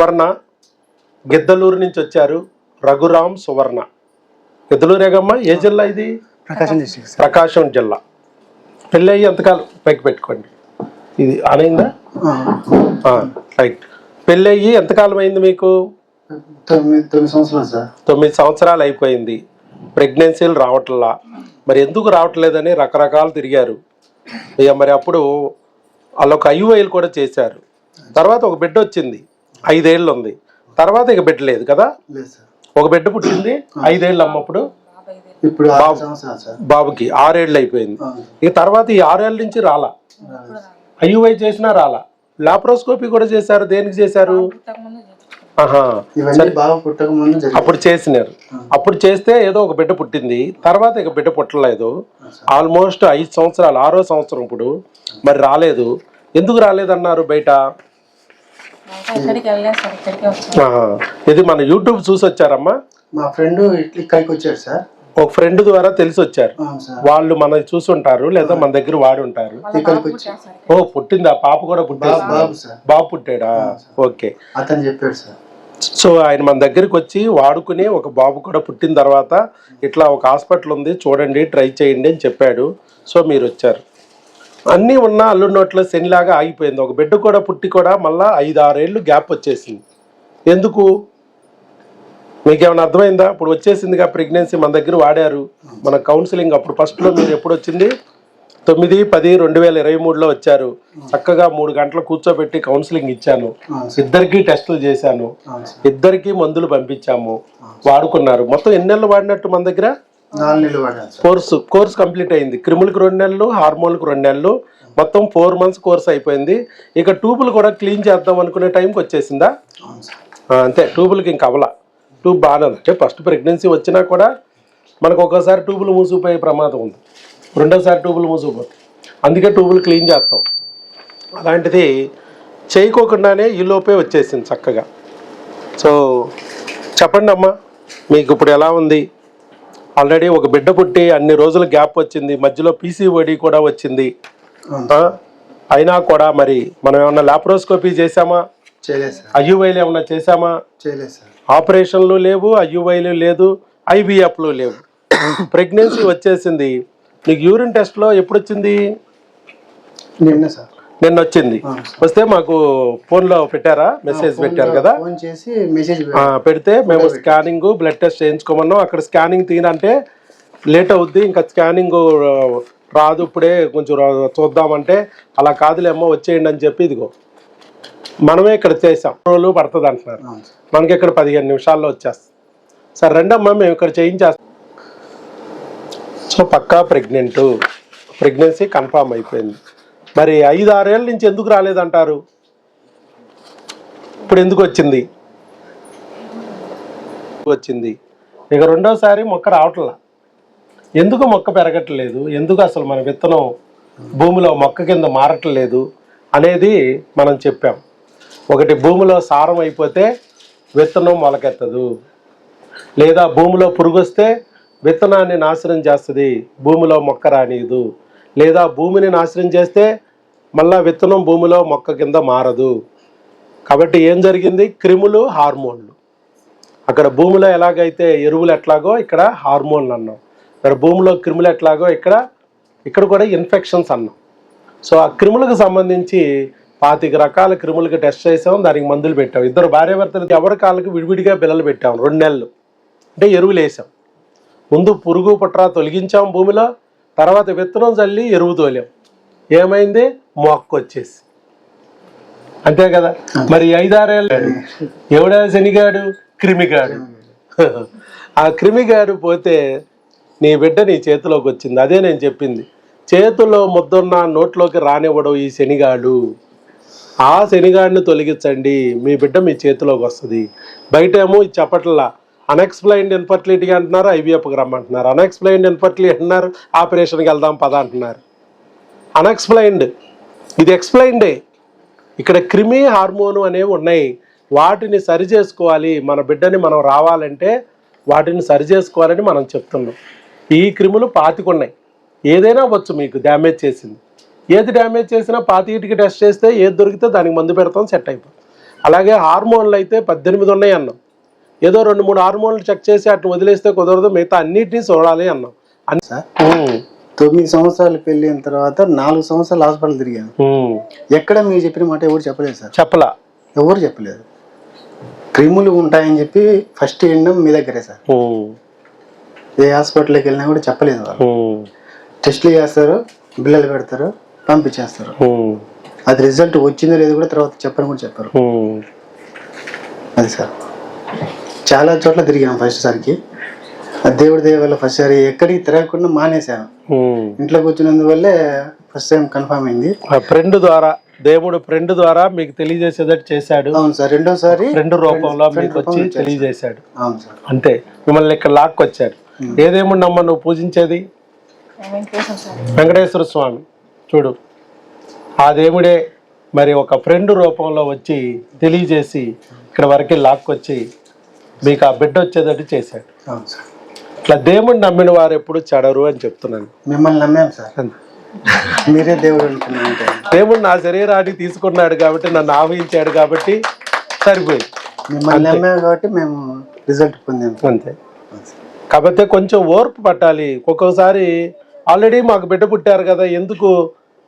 సువర్ణ గిద్దలూరు నుంచి వచ్చారు రఘురామ్ సువర్ణ. గిద్దలూరేగమ్మ ఏ జిల్లా ఇది? ప్రకాశం డిస్ట్రిక్ట్ ప్రకాశం జిల్లా. పెళ్ళి అయ్యి ఎంతకాలం? పైకి పెట్టుకోండి. ఇది అనైందా రైట్. పెళ్ళి అయ్యి ఎంతకాలం అయింది మీకు? తొమ్మిది సంవత్సరాలు సార్. తొమ్మిది సంవత్సరాలు అయిపోయింది. ప్రెగ్నెన్సీలు రావట్లా. మరి ఎందుకు రావట్లేదని రకరకాలు తిరిగారు. ఇక మరి అప్పుడు వాళ్ళొక ఐయుఐలు కూడా చేశారు. తర్వాత ఒక బిడ్డ వచ్చింది. ఐదేళ్ళు ఉంది తర్వాత ఇక బిడ్డ లేదు కదా? ఒక బిడ్డ పుట్టింది ఐదేళ్ళు అమ్మప్పుడు ఇప్పుడు ఆరు సంవత్సరాలు సార్. బాబుకి ఆరేళ్ళు అయిపోయింది. ఇక తర్వాత ఈ ఆరేళ్ళ నుంచి రాలా. ఐయుఐ చేసినా రాలా? లాప్రోస్కోపీ కూడా చేశారు దేనికి చేశారు? అప్పుడు చేసినారు. అప్పుడు చేస్తే ఏదో ఒక బిడ్డ పుట్టింది తర్వాత ఇక బిడ్డ పుట్టలేదు. ఆల్మోస్ట్ ఐదు సంవత్సరాలు ఆరో సంవత్సరం ఇప్పుడు. మరి రాలేదు. ఎందుకు రాలేదన్నారు బయట ఎక్కడికి వెళ్ళలేదు సార్ ఇక్కడికే వచ్చాను ఆహా. ఇది మన యూట్యూబ్ చూసి వచ్చారమ్మా? మా ఫ్రెండ్ ఇట్లా ఇక్కడికి వచ్చాడు సార్. ఒక ఫ్రెండ్ ద్వారా తెలిసి వచ్చారు. వాళ్ళు మన చూసి ఉంటారు లేదా మన దగ్గర వాడి ఉంటారు ఓ పుట్టింది? ఆ పాప కూడా సార్. బాబు పుట్టాడా? ఓకే. అతను చెప్పాడు సార్. సో ఆయన మన దగ్గరికి వచ్చి వాడుకుని ఒక బాబు కూడా పుట్టిన తర్వాత ఇట్లా ఒక హాస్పిటల్ ఉంది చూడండి ట్రై చేయండి అని చెప్పాడు. సో మీరు వచ్చారు. అన్నీ ఉన్న అల్లు నోట్లో శనిలాగా ఆగిపోయింది. ఒక బిడ్డ కూడా పుట్టి కూడా మళ్ళీ ఐదు ఆరేళ్ళు గ్యాప్ వచ్చేసింది. ఎందుకు? మీకేమైనా అర్థమైందా? ఇప్పుడు వచ్చేసిందిగా ప్రెగ్నెన్సీ మన దగ్గర వాడారు. మన కౌన్సిలింగ్ అప్పుడు ఫస్ట్లో మీరు ఎప్పుడు వచ్చింది? తొమ్మిది పది రెండు వేల ఇరవై మూడులో వచ్చారు. చక్కగా మూడు గంటలు కూర్చోబెట్టి కౌన్సిలింగ్ ఇచ్చాను. ఇద్దరికి టెస్టులు చేశాను. ఇద్దరికి మందులు పంపించాము. వాడుకున్నారు. మొత్తం ఎన్ని వాడినట్టు మన దగ్గర? కోర్సు కోర్స్ కంప్లీట్ అయింది. క్రిములకు రెండు నెలలు హార్మోన్లకు రెండు నెలలు. మొత్తం ఫోర్ మంత్స్ కోర్స్ అయిపోయింది. ఇక ట్యూబులు కూడా క్లీన్ చేద్దాం అనుకునే టైంకి వచ్చేసిందా? అంతే. ట్యూబులకి ఇంక అవల. ట్యూబ్ బాగానే అంటే ఫస్ట్ ప్రెగ్నెన్సీ వచ్చినా కూడా మనకు ఒక్కోసారి ట్యూబులు మూసుకుపోయే ప్రమాదం ఉంది. రెండోసారి ట్యూబులు మూసుకుపోతాయి. అందుకే ట్యూబులు క్లీన్ చేస్తాం. అలాంటిది చేయకోకుండానే ఈ లోపే వచ్చేసింది చక్కగా. సో చెప్పండి అమ్మా మీకు ఇప్పుడు ఎలా ఉంది? ఆల్రెడీ ఒక బిడ్డ పుట్టి అన్ని రోజులు గ్యాప్ వచ్చింది. మధ్యలో పీసీఓడి కూడా వచ్చింది. అయినా కూడా మరి మనం ఏమన్నా లాప్రోస్కోపీ చేసామా ఐయువైలు ఏమన్నా చేసామా ఆపరేషన్లు లేవు ఐయువైలు లేదు ఐవీఎఫ్లు లేవు. ప్రెగ్నెన్సీ వచ్చేసింది. నీకు యూరిన్ టెస్ట్లో ఎప్పుడు వచ్చింది నిన్న సార్. నిన్న వచ్చింది. వస్తే మాకు ఫోన్లో పెట్టారా? మెసేజ్ పెట్టారు కదా? ఫోన్ చేసి మెసేజ్ ఆ, పెడితే మేము స్కానింగ్ బ్లడ్ టెస్ట్ చేయించుకోమన్నాం. అక్కడ స్కానింగ్ తీయనంటే లేట్ అవుద్ది. ఇంకా స్కానింగ్ రాదు ఇప్పుడే కొంచెం చూద్దామంటే అలా కాదులేమ్మో వచ్చేయండి అని చెప్పి ఇదిగో. మనమే ఇక్కడ చేసాం రోజులు పడుతుంది అంటున్నారు. మనకి ఇక్కడ పదిహేను నిమిషాల్లో వచ్చేస్తాం. సరే రండమ్మా మేము ఇక్కడ చేయించేస్తాం. సో పక్కా ప్రెగ్నెంట్. ప్రెగ్నెన్సీ కన్ఫామ్ అయిపోయింది. మరి ఐదు ఆరేళ్ళ నుంచి ఎందుకు రాలేదంటారు? ఇప్పుడు ఎందుకు వచ్చింది? వచ్చింది? ఇక రెండోసారి మొక్క రావట్లా. ఎందుకు మొక్క పెరగట్లేదు? ఎందుకు అసలు మన విత్తనం భూమిలో మొక్క కింద మారట్లేదు అనేది మనం చెప్పాం. ఒకటి భూమిలో సారం అయిపోతే విత్తనం మొలకెత్తదు. లేదా భూమిలో పురుగు వస్తే విత్తనాన్ని నాశనం చేస్తుంది. భూమిలో మొక్క రానియదు. లేదా భూమిని నాశనం చేస్తే మళ్ళా విత్తనం భూమిలో మొక్క కింద మారదు. కాబట్టి ఏం జరిగింది? క్రిములు హార్మోన్లు. అక్కడ భూమిలో ఎలాగైతే ఎరువులు ఎట్లాగో ఇక్కడ హార్మోన్లు అన్నాం. ఇక్కడ భూమిలో క్రిములు ఎట్లాగో ఇక్కడ ఇక్కడ కూడా ఇన్ఫెక్షన్స్ అన్నాం. సో ఆ క్రిములకు సంబంధించి పాతిక రకాల క్రిములకు టెస్ట్ చేసాం. దానికి మందులు పెట్టాం. ఇద్దరు భార్యాభర్తలు ఎవరి కాళ్ళకి విడివిడిగా బిల్లలు పెట్టాం. రెండు నెలలు. అంటే ఎరువులు వేసాం. ముందు పురుగు పుట్రా తొలగించాం భూమిలో. తర్వాత విత్తనం చల్లి ఎరువు తోలాం. ఏమైంది? మొక్క వచ్చేసి అంతే కదా? మరి ఐదారేళ్ళు ఎవడా శనిగాడు? క్రిమిగాడు. ఆ క్రిమిగాడు పోతే నీ బిడ్డ నీ చేతిలోకి వచ్చింది. అదే నేను చెప్పింది. చేతిలో ముద్దున్న నోట్లోకి రానివ్వడం ఈ శనిగాడు. ఆ శనిగాడిని తొలగించండి. మీ బిడ్డ మీ చేతిలోకి వస్తుంది. బయట ఏమో ఇది చెప్పట్లా అన్ఎక్స్ప్లెయిన్డ్ ఇన్ఫర్టిలిటీ అంటున్నారు ఐవీఎఫ్కి రమ్మంటున్నారు. అన్ఎక్స్ప్లెయిన్డ్ ఇన్ఫర్టిలిటీ అంటున్నారు ఆపరేషన్కి వెళ్దాం పద అంటున్నారు. అన్ఎక్స్ప్లెయిన్డ్ ఇది ఎక్స్ప్లెయిన్డే ఇక్కడ క్రిమి హార్మోను అనేవి ఉన్నాయి. వాటిని సరి చేసుకోవాలి. మన బిడ్డని మనం రావాలంటే వాటిని సరి చేసుకోవాలని మనం చెప్తున్నాం. ఈ క్రిములు పాతికున్నాయి ఏదైనా వచ్చు మీకు డ్యామేజ్ చేసింది. ఏది డ్యామేజ్ చేసినా పాతికిటికి టెస్ట్ చేస్తే ఏది దొరికితే దానికి మందు పెడతాం సెట్ అయిపోతుంది అలాగే హార్మోన్లు అయితే పద్దెనిమిది ఉన్నాయి అన్నాం. ఏదో రెండు మూడు హార్మోన్లు చెక్ చేసి అటు వదిలేస్తే కుదరదు మిగతా అన్నిటినీ చూడాలి అన్నాం. అన్ని సార్ తొమ్మిది సంవత్సరాలు పెళ్ళిన తర్వాత నాలుగు సంవత్సరాలు హాస్పిటల్ తిరిగాను. ఎక్కడ మీరు చెప్పిన మాట ఎవరు చెప్పలేదు సార్? చెప్పలా. ఎవరు చెప్పలేదు. క్రిములు ఉంటాయని చెప్పి ఫస్ట్ వినడం మీ దగ్గరే సార్. ఏ హాస్పిటల్కి వెళ్ళినా కూడా చెప్పలేదు వాళ్ళు. టెస్ట్లు చేస్తారు బిల్లలు పెడతారు పంపించేస్తారు. అది రిజల్ట్ వచ్చిందో లేదో కూడా తర్వాత చెప్పని కూడా చెప్పారు. అది సార్. చాలా చోట్ల తిరిగాం ఫస్ట్ సారికి. ఆ దేవుడి దయ వల్ల ఫస్ట్ సారి ఎక్కడికి తిరగకుండా మానేశాను. ఉమ్. ఇంట్లో కూర్చున్నందువల్లే ఫస్ట్ టైం కన్ఫర్మ్ అయింది. ఆ ఫ్రెండ్ ద్వారా దేవుడు ఫ్రెండ్ ద్వారా మీకు తెలియజేసేదట్టు చేశాడు. అవును సార్ రెండోసారి ఫ్రెండ్ రూపంలో మీకు వచ్చి తెలియజేశాడు. అవును సార్. అంతే మిమ్మల్ని ఇక్కడ లాక్కొచ్చారు. ఏదేముండమ్మా నువ్వు పూజించేది? వెంకటేశ్వర స్వామి. వెంకటేశ్వర స్వామి. చూడు ఆ దేవుడే మరి ఒక ఫ్రెండ్ రూపంలో వచ్చి తెలియజేసి ఇక్కడ వరకు లాక్కొచ్చి మీకు ఆ బిడ్డ వచ్చేటట్టు చేశాడు. అవును సార్. ఇట్లా దేవుడిని నమ్మిన వారు ఎప్పుడు చెడరు అని చెప్తున్నాను. మిమ్మల్ని నమ్మాం సార్. మీరే దేవుడు అనుకున్నాను దేవుడు నా శరీరాన్ని తీసుకున్నాడు కాబట్టి నన్ను ఆవహించాడు కాబట్టి సరిపోయింది. మిమ్మల్ని నమ్మాం కాబట్టి మేము రిజల్ట్ పొందాం. అంతే. కాకపోతే కొంచెం ఓర్పు పట్టాలి. ఒక్కొక్కసారి ఆల్రెడీ మాకు బిడ్డ పుట్టారు కదా ఎందుకు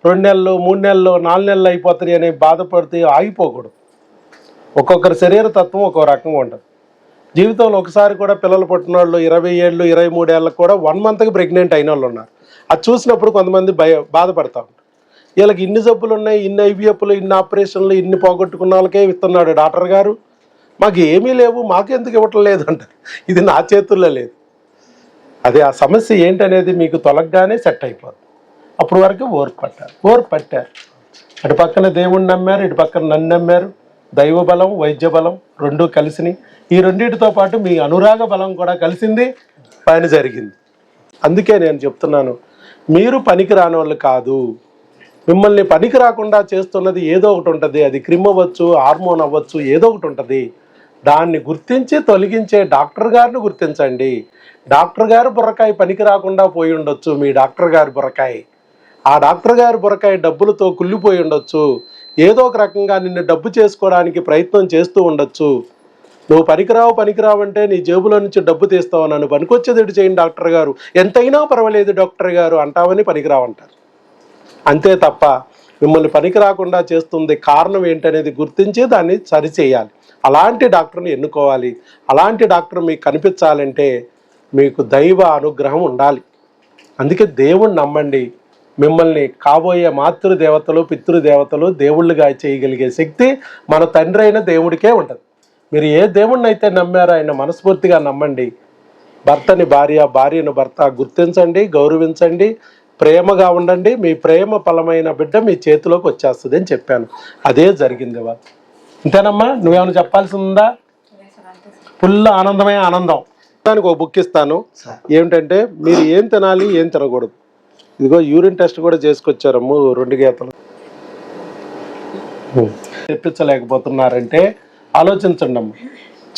రెండు నెలలు మూడు నెలలు నాలుగు నెలలు అయిపోతాయి అని బాధపడితే ఆగిపోకూడదు. ఒక్కొక్కరి శరీర తత్వం ఒక్కో రకంగా ఉంటుంది. జీవితంలో ఒకసారి కూడా పిల్లలు పుట్టిన వాళ్ళు ఇరవై ఏళ్ళు ఇరవై మూడేళ్ళకి కూడా వన్ మంత్కి ప్రెగ్నెంట్ అయిన వాళ్ళు ఉన్నారు. అది చూసినప్పుడు కొంతమంది భయ బాధపడతా ఉంటారు. వీళ్ళకి ఇన్ని జబ్బులు ఉన్నాయి ఇన్ని ఐవీఎఫ్లు ఇన్ని ఆపరేషన్లు ఇన్ని పోగొట్టుకున్న వాళ్ళకే ఇస్తున్నాడు డాక్టర్ గారు. మాకు ఏమీ లేవు మాకెందుకు ఇవ్వటం లేదు అంటారు ఇది నా చేతుల్లో లేదు. అదే ఆ సమస్య ఏంటనేది మీకు తొలగగానే సెట్ అయిపోదు అప్పుడు వరకు ఓర్పు పట్టారు ఓర్పు పట్టారు అటు పక్కన దేవుణ్ణి నమ్మారు ఇటు పక్కన నన్ను నమ్మారు. దైవ బలం వైద్య బలం రెండూ కలిసినాయి ఈ రెండింటితో పాటు మీ అనురాగ బలం కూడా కలిసింది పని జరిగింది. అందుకే నేను చెప్తున్నాను మీరు పనికి రాని వాళ్ళు కాదు. మిమ్మల్ని పనికి రాకుండా చేస్తున్నది ఏదో ఒకటి ఉంటుంది. అది క్రిమ్ అవ్వచ్చు హార్మోన్ అవ్వచ్చు ఏదో ఒకటి ఉంటుంది. దాన్ని గుర్తించి తొలగించే డాక్టర్ గారిని గుర్తించండి. డాక్టర్ గారు బుర్రకాయ పనికి రాకుండా పోయి ఉండొచ్చు మీ డాక్టర్ గారి బుర్రకాయ. ఆ డాక్టర్ గారి బుర్రకాయ డబ్బులతో కుళ్ళిపోయి ఉండొచ్చు. ఏదో ఒక రకంగా నిన్ను డబ్బు చేసుకోవడానికి ప్రయత్నం చేస్తూ ఉండొచ్చు. నువ్వు పనికిరావు పనికిరావు అంటే నీ జేబులో నుంచి డబ్బు తీస్తావు నన్ను పనికొచ్చేది చేయండి డాక్టర్ గారు. ఎంతైనా పర్వాలేదు డాక్టర్ గారు అంటావని పనికిరావంటారు. అంతే తప్ప మిమ్మల్ని పనికి రాకుండా చేస్తుంది కారణం ఏంటనేది గుర్తించి దాన్ని సరిచేయాలి. అలాంటి డాక్టర్ని ఎన్నుకోవాలి. అలాంటి డాక్టర్ మీకు కనిపించాలంటే మీకు దైవ అనుగ్రహం ఉండాలి. అందుకే దేవుణ్ణి నమ్మండి. మిమ్మల్ని కాబోయే మాతృదేవతలు పితృదేవతలు దేవుళ్ళుగా చేయగలిగే శక్తి మన తండ్రి అయిన దేవుడికే ఉంటుంది. మీరు ఏ దేవుణ్ణి అయితే నమ్మారో ఆయన మనస్ఫూర్తిగా నమ్మండి. భర్తని భార్య భార్యను భర్త గుర్తించండి గౌరవించండి ప్రేమగా ఉండండి. మీ ప్రేమ ఫలమైన బిడ్డ మీ చేతిలోకి వచ్చేస్తుంది అని చెప్పాను. అదే జరిగింది ఇవాళ. అంతేనమ్మా నువ్వేమైనా చెప్పాల్సి ఉందా ఫుల్ ఆనందమే ఆనందం. దానికి ఒక బుక్ ఇస్తాను. ఏమిటంటే మీరు ఏం తినాలి ఏం తినకూడదు. ఇదిగో యూరిన్ టెస్ట్ కూడా చేసుకొచ్చారమ్ము రెండు గీతలు. తెప్పించలేకపోతున్నారంటే ఆలోచించండి అమ్మ.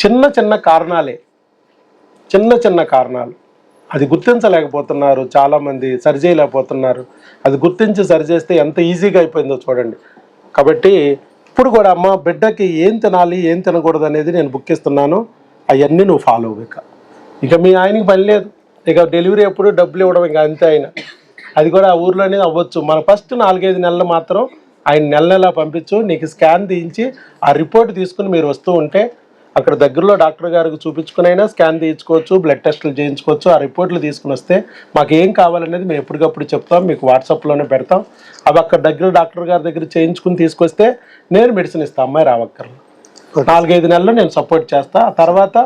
చిన్న చిన్న కారణాలే. చిన్న చిన్న కారణాలు. అది గుర్తించలేకపోతున్నారు చాలామంది సరి చేయలేకపోతున్నారు అది గుర్తించి సరి చేస్తే ఎంత ఈజీగా అయిపోయిందో చూడండి. కాబట్టి ఇప్పుడు కూడా అమ్మ బిడ్డకి ఏం తినాలి ఏం తినకూడదు అనేది నేను బుక్ ఇస్తున్నాను అవన్నీ నువ్వు ఫాలో ఇక. ఇక మీ ఆయనకి పని లేదు. ఇక డెలివరీ అప్పుడు డబ్బులు ఇవ్వడం ఇంకా అంతే ఆయన అది కూడా ఆ ఊర్లోనే అవ్వచ్చు. మన ఫస్ట్ నాలుగైదు నెలలు మాత్రం ఆయన నెల నెలా పంపించు నీకు స్కాన్ తీయించి ఆ రిపోర్ట్ తీసుకుని మీరు వస్తూ ఉంటే అక్కడ దగ్గరలో డాక్టర్ గారికి చూపించుకునైనా స్కాన్ తీయించుకోవచ్చు బ్లడ్ టెస్టులు చేయించుకోవచ్చు ఆ రిపోర్ట్లు తీసుకుని వస్తే మాకు ఏం కావాలనేది మేము ఎప్పటికప్పుడు చెప్తాం మీకు వాట్సాప్లోనే పెడతాం. అవి అక్కడ దగ్గర డాక్టర్ గారి దగ్గర చేయించుకుని తీసుకొస్తే నేను మెడిసిన్ ఇస్తాను అమ్మాయి రావక్కర్లు. నాలుగైదు నెలలు నేను సపోర్ట్ చేస్తా. ఆ తర్వాత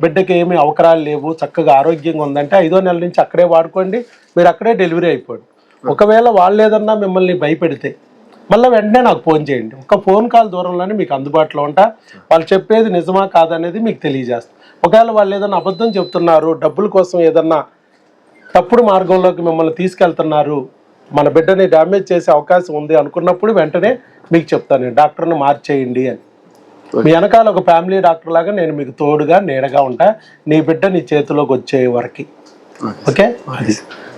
బిడ్డకి ఏమీ అవకరాలు లేవు చక్కగా ఆరోగ్యంగా ఉందంటే ఐదో నెల నుంచి అక్కడే వాడుకోండి మీరు అక్కడే డెలివరీ అయిపోండి. ఒకవేళ వాళ్ళు ఏదన్నా మిమ్మల్ని భయపెడితే మళ్ళీ వెంటనే నాకు ఫోన్ చేయండి. ఒక ఫోన్ కాల్ దూరంలోనే మీకు అందుబాటులో ఉంటా. వాళ్ళు చెప్పేది నిజమా కాదనేది మీకు తెలియజేస్తాను ఒకవేళ వాళ్ళు ఏదన్నా అబద్ధం చెప్తున్నారు డబ్బుల కోసం ఏదన్నా తప్పుడు మార్గంలోకి మిమ్మల్ని తీసుకెళ్తున్నారు మన బిడ్డని డ్యామేజ్ చేసే అవకాశం ఉంది అనుకున్నప్పుడు వెంటనే మీకు చెప్తాను డాక్టర్ని మార్చేయండి అని. మీ వెనకాల ఒక ఫ్యామిలీ డాక్టర్ లాగా నేను మీకు తోడుగా నీడగా ఉంటా. నీ బిడ్డ నీ చేతిలోకి వచ్చే వరకు. ఓకే.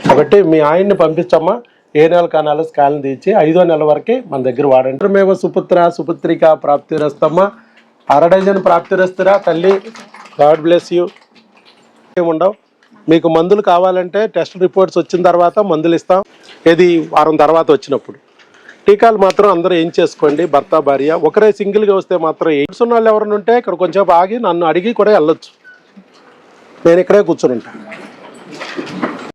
కాబట్టి మీ ఆయన్ని పంపించమ్మా. ఏ నెల కానాలో స్కాన్ తీసి ఐదో నెల వరకే మన దగ్గర వాడండి. మేము సుపుత్ర సుపుత్రిక ప్రాప్తిరస్తమ్మ అర ప్రాప్తి రస్తురా తల్లి. God bless you. ఏముండవు? మీకు మందులు కావాలంటే టెస్ట్ రిపోర్ట్స్ వచ్చిన తర్వాత మందులు ఇస్తాం. ఇది వారం తర్వాత వచ్చినప్పుడు. టీకాలు మాత్రం అందరూ ఏం చేసుకోండి? భర్త భార్య. ఒకరే సింగిల్గా వస్తే మాత్రం ఎయిడ్స్ ఉన్న వాళ్ళు ఎవరైనా ఉంటే ఇక్కడ కొంచెం ఆగి నన్ను అడిగి కూడా వెళ్ళొచ్చు. నేను ఇక్కడే కూర్చుని ఉంటాను